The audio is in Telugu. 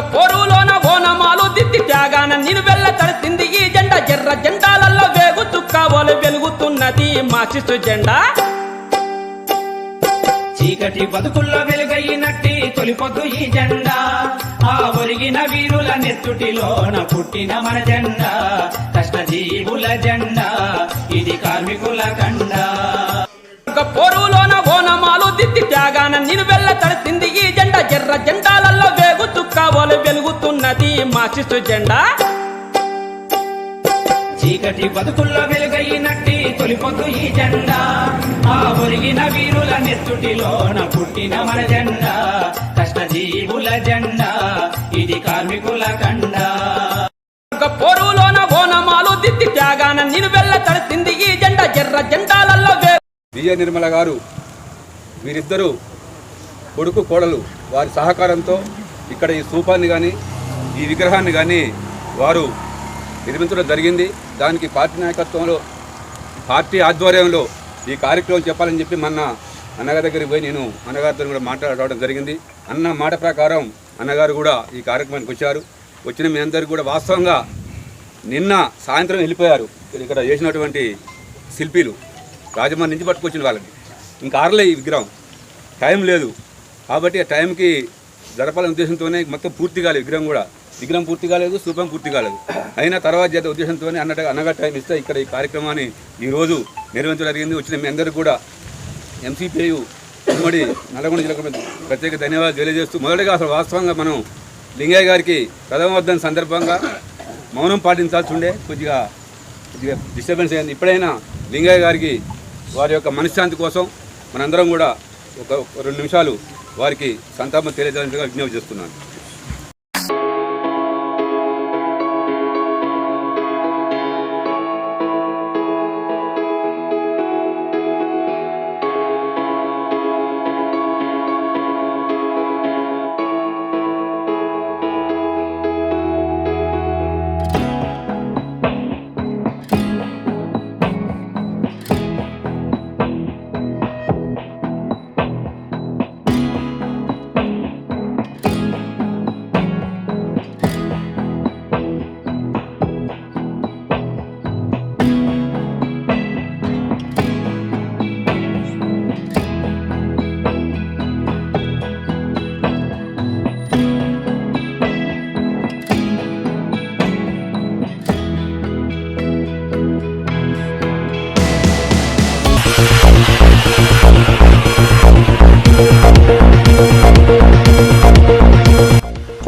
పోరులోన బోనమాలు దిద్ది త్యాగాన వెళ్ళ తడిసింది ఈ జెండా. జెండాలలో వెలుగుతున్నది జెండా. చీకటి బతుకుల్లో వెలుగైనట్టి తొలిపొద్దు ఈ జెండా. ఆ ఒరిగిన వీరుల నెత్తుటిలోన పుట్టిన మన జెండా. కష్ట జీవుల జెండా. మార్చిస్తు జెండా చీకటి బతుకుల్లో వెలుగైనట్టి తొలిపొద్దు ఈ జెండా. ఆ ఒరిగిన వీరుల నెత్తుటిలోన పుట్టిన మన జెండా. కష్టజీవుల జెండా ఇది కార్మికుల కండా. ఒక పోరులోన ఓనమాలు దిద్ది త్యాగాన నేను వెళ్ళ తడిసింది ఈ జెండా. ఎర్ర జెండాలలో విజయ నిర్మల గారు వీరిద్దరూ కొడుకు కోడలు వారి సహకారంతో ఇక్కడ ఈ స్థూపాన్ని కానీ ఈ విగ్రహాన్ని కానీ వారు నిర్మించడం జరిగింది. దానికి పార్టీ నాయకత్వంలో పార్టీ ఆధ్వర్యంలో ఈ కార్యక్రమం చెప్పాలని చెప్పి మొన్న అన్నగారి దగ్గరికి పోయి నేను అన్నగారితో కూడా మాట్లాడడం జరిగింది. అన్న మాట ప్రకారం అన్నగారు కూడా ఈ కార్యక్రమానికి వచ్చారు. వచ్చిన మీ అందరికీ కూడా వాస్తవంగా నిన్న సాయంత్రం వెళ్ళిపోయారు. ఇక్కడ చేసినటువంటి శిల్పీలు రాజమండ్రి నుంచి పట్టుకొచ్చిన వాళ్ళని. ఇంకా ఆరలే ఈ విగ్రహం. టైం లేదు. కాబట్టి ఆ టైంకి జరపాలనే ఉద్దేశంతోనే మొత్తం పూర్తి కాలేదు విగ్రహం కూడా. విగ్రహం పూర్తి కాలేదు స్థూపం పూర్తి కాలేదు. అయినా తర్వాత చేత ఉద్దేశంతోనే అన్నట్టుగా అన్నగా టైం ఇస్తే ఇక్కడ ఈ కార్యక్రమాన్ని ఈరోజు నిర్వహించడం జరిగింది. వచ్చిన మీ అందరూ కూడా ఎంసీపీయు ఉమ్మడి నల్గొండ జిల్లా ప్రత్యేక ధన్యవాదాలు తెలియజేస్తూ మొదటగా అసలు వాస్తవంగా మనం లింగయ్య గారికి ప్రథమ వర్ధన సందర్భంగా మౌనం పాటించాల్సి ఉండే కొద్దిగా కొద్దిగా డిస్టర్బెన్స్ అయింది. ఇప్పుడైనా లింగయ్య గారికి వారి యొక్క మనశ్శాంతి కోసం మనందరం కూడా ఒక ఒక రెండు నిమిషాలు వారికి సంతాపం తెలియజేయాలని విజ్ఞప్తి చేస్తున్నాను.